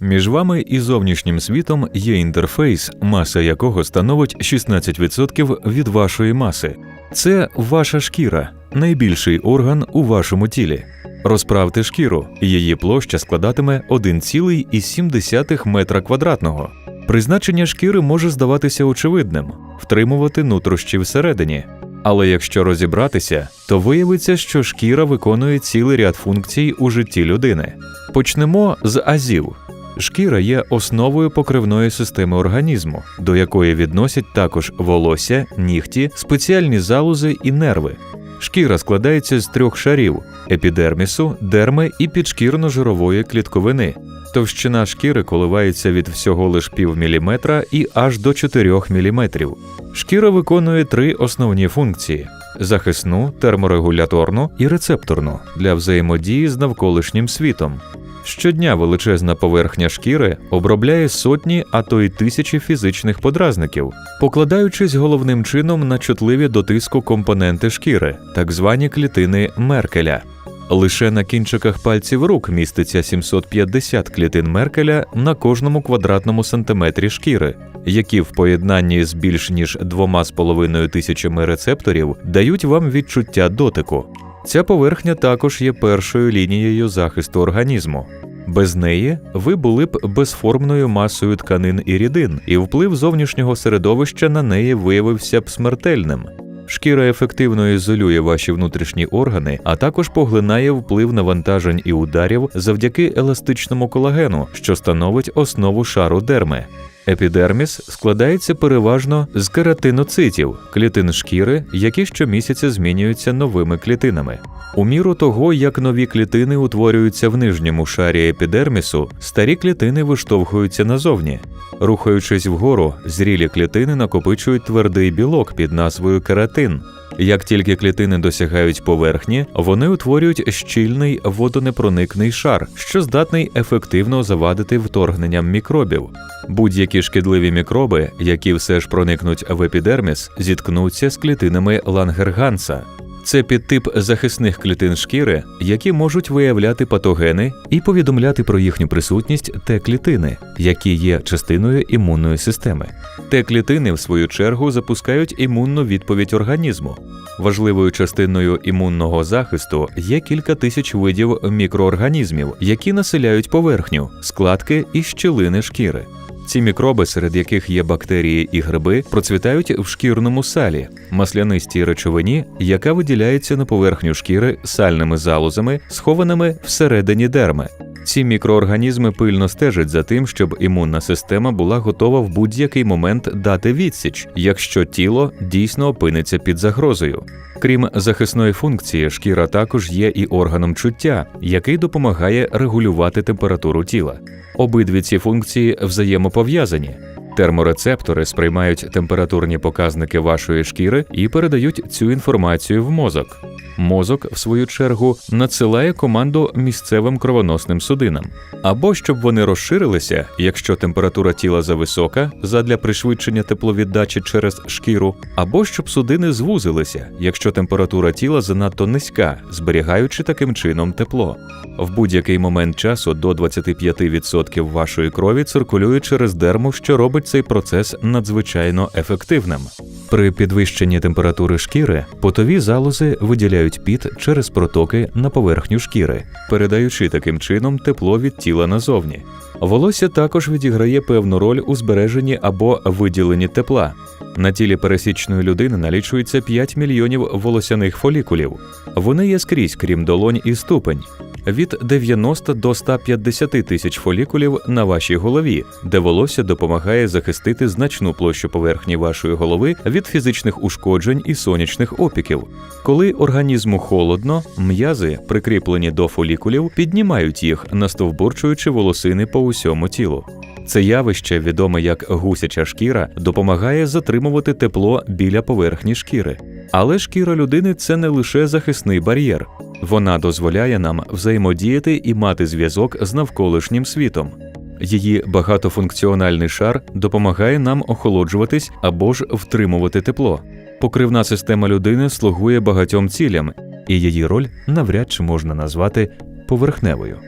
Між вами і зовнішнім світом є інтерфейс, маса якого становить 16% від вашої маси. Це ваша шкіра, найбільший орган у вашому тілі. Розправте шкіру, її площа складатиме 1,7 метра квадратного. Призначення шкіри може здаватися очевидним втримувати нутрощі всередині. Але якщо розібратися, то виявиться, що шкіра виконує цілий ряд функцій у житті людини. Почнемо з азів. Шкіра є основою покривної системи організму, до якої відносять також волосся, нігті, спеціальні залози і нерви. Шкіра складається з трьох шарів: епідермісу, дерми і підшкірно-жирової клітковини. Товщина шкіри коливається від всього лиш пів міліметра і аж до 4 міліметрів. Шкіра виконує три основні функції: захисну, терморегуляторну і рецепторну для взаємодії з навколишнім світом. Щодня величезна поверхня шкіри обробляє сотні, а то й тисячі фізичних подразників, покладаючись головним чином на чутливі до тиску компоненти шкіри, так звані клітини Меркеля. Лише на кінчиках пальців рук міститься 750 клітин Меркеля на кожному квадратному сантиметрі шкіри, які в поєднанні з більш ніж 2,5 тисячами рецепторів дають вам відчуття дотику. Ця поверхня також є першою лінією захисту організму. Без неї ви були б безформною масою тканин і рідин, і вплив зовнішнього середовища на неї виявився б смертельним. Шкіра ефективно ізолює ваші внутрішні органи, а також поглинає вплив навантажень і ударів завдяки еластичному колагену, що становить основу шару дерми. Епідерміс складається переважно з кератиноцитів, клітин шкіри, які щомісяця змінюються новими клітинами. У міру того, як нові клітини утворюються в нижньому шарі епідермісу, старі клітини виштовхуються назовні. Рухаючись вгору, зрілі клітини накопичують твердий білок під назвою кератин. Як тільки клітини досягають поверхні, вони утворюють щільний водонепроникний шар, що здатний ефективно завадити вторгненням мікробів. Будь-які шкідливі мікроби, які все ж проникнуть в епідерміс, зіткнуться з клітинами Лангерганса. Це підтип захисних клітин шкіри, які можуть виявляти патогени і повідомляти про їхню присутність Т-клітини, які є частиною імунної системи. Т-клітини, в свою чергу, запускають імунну відповідь організму. Важливою частиною імунного захисту є кілька тисяч видів мікроорганізмів, які населяють поверхню, складки і щілини шкіри. Ці мікроби, серед яких є бактерії і гриби, процвітають в шкірному салі, маслянистій речовині, яка виділяється на поверхню шкіри сальними залозами, схованими всередині дерми. Ці мікроорганізми пильно стежать за тим, щоб імунна система була готова в будь-який момент дати відсіч, якщо тіло дійсно опиниться під загрозою. Крім захисної функції, шкіра також є і органом чуття, який допомагає регулювати температуру тіла. Обидві ці функції взаємопов'язані. Терморецептори сприймають температурні показники вашої шкіри і передають цю інформацію в мозок. Мозок, в свою чергу, надсилає команду місцевим кровоносним судинам, або щоб вони розширилися, якщо температура тіла зависока, задля пришвидшення тепловіддачі через шкіру, або щоб судини звузилися, якщо температура тіла занадто низька, зберігаючи таким чином тепло. В будь-який момент часу до 25% вашої крові циркулює через дерму, що робить цей процес надзвичайно ефективним. При підвищенні температури шкіри потові залози виділяють піт через протоки на поверхню шкіри, передаючи таким чином тепло від тіла назовні. Волосся також відіграє певну роль у збереженні або виділенні тепла. На тілі пересічної людини налічується 5 мільйонів волосяних фолікулів. Вони є скрізь, крім долонь і ступень. Від 90 до 150 тисяч фолікулів на вашій голові, де волосся допомагає захистити значну площу поверхні вашої голови від фізичних ушкоджень і сонячних опіків. Коли організму холодно, м'язи, прикріплені до фолікулів, піднімають їх, настовбурчуючи волосини по усьому тілу. Це явище, відоме як гусяча шкіра, допомагає затримувати тепло біля поверхні шкіри. Але шкіра людини це не лише захисний бар'єр. Вона дозволяє нам взаємодіяти і мати зв'язок з навколишнім світом. Її багатофункціональний шар допомагає нам охолоджуватись або ж втримувати тепло. Покривна система людини слугує багатьом цілям, і її роль навряд чи можна назвати поверхневою.